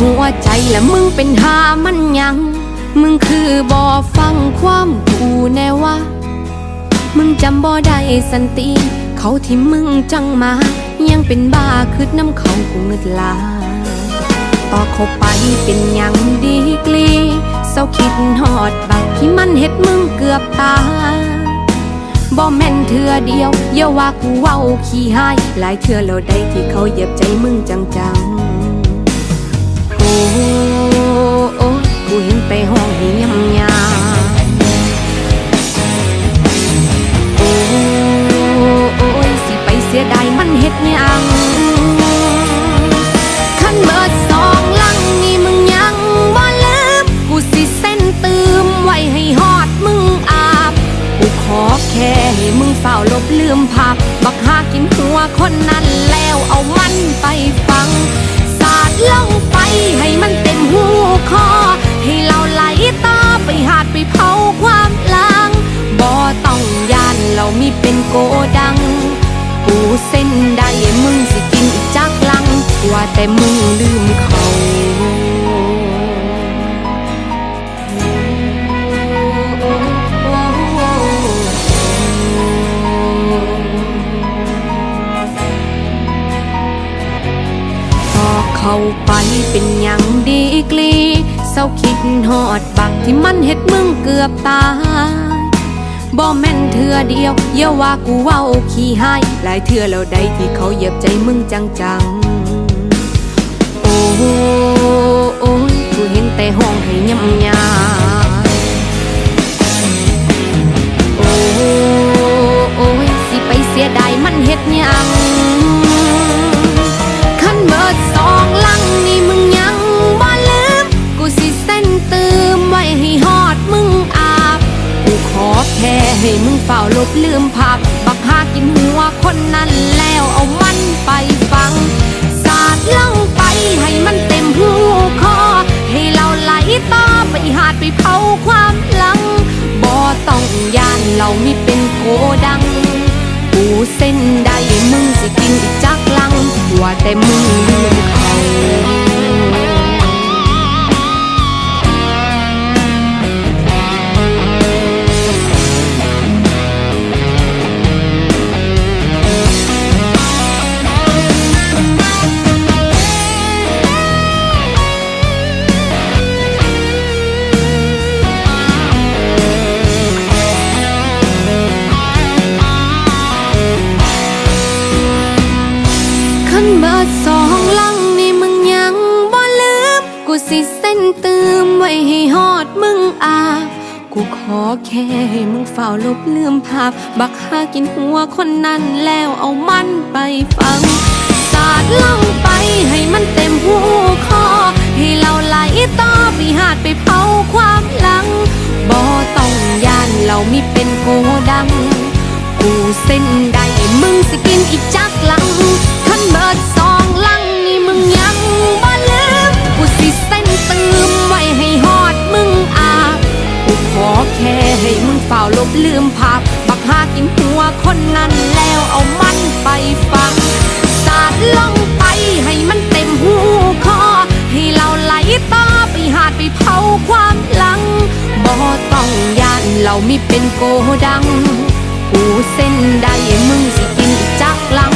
หัวใจและมึงเป็นหามันยัง มึงคือบ่ฟังความกูแน่ว่ามึงจำบ่ได้สันติ เขาที่มึงจังมา ยังเป็นบ้าคืดน้ำเขากูเงึดลาต่อเข้าไปเป็นยังดีกลีเศร้าคิดหอดบักที่มันเฮ็ดมึงเกือบตายบ่แม่นเถื่อเดียวอย่าว่ากูเว้าขี้หายหลายเถื่อแล้วได้ที่เขาเหยียบใจมึงจังๆ โอ้กูเห็นไปห้องให้ยำยาโอ้โอ้ยสิไปเสียดายมันเฮ็ดยังขันเบิดสองลังนี่มึงยังบ่ลืมกูสิเส้นตืมไว้ให้ฮอดมึงอาบ กูขอแค่ให้มึงเฝ้าลบลืมภาพบักหากินหัวคนนั้นแล้วเอามันไปฟัง สาดลงไป ให้มันเต็มหูคอ ให้เราไหลต่อไปหาดไปเผาความล้างบ่ต้องยานเรามีเป็นโกดัง กูเส้นได้มึงสิกินอีกจักลัง ว่าแต่มึงลืมเขา ไปเป็นอยังดีกลีเศร้าคิดหอดบักที่มันเฮ็ดมึงเกือบตายบ่แม่นเถื่อเดียว เยาว่ากูเว้าขี้หายหลายเถื่อแล้วได้ที่เขาเหยียบใจมึงจังๆ ตืมไว้ให้ฮอดมึงอาบ กูขอแค่ให้มึงเฝ้าลบลืมภาพบักหากินหัวคนนั้นแล้วเอามันไปฟัง สาดเลงไปให้มันเต็มหูคอ ให้เราไหลต่อไปหาดไปเผาความหลัง บ่ต้องยานเรามีเป็นโกดัง กูเส้นได้มึงสิกินอีกจักลังว่าแต่มึง สิเส้นตืมไว้ให้หอดมึงอาบกูขอแค่ให้มึงเฝ้าลบลืมภาพ บักหากินหัวคนนั้นแล้วเอามันไปฟัง สาดลงไปให้มันเต็มหูคอ ให้เราไหลต่อไปหาดไปเผาความหลัง คนนั้นแล้วเอามันไปฟัง สาดลงไปให้มันเต็มหูคอ ให้เราไหลต่อไปหาดไปเผาความหลัง บ่ต้องยานเรามีเป็นโกดัง กูเส้นได้มึงสิกินจักลัง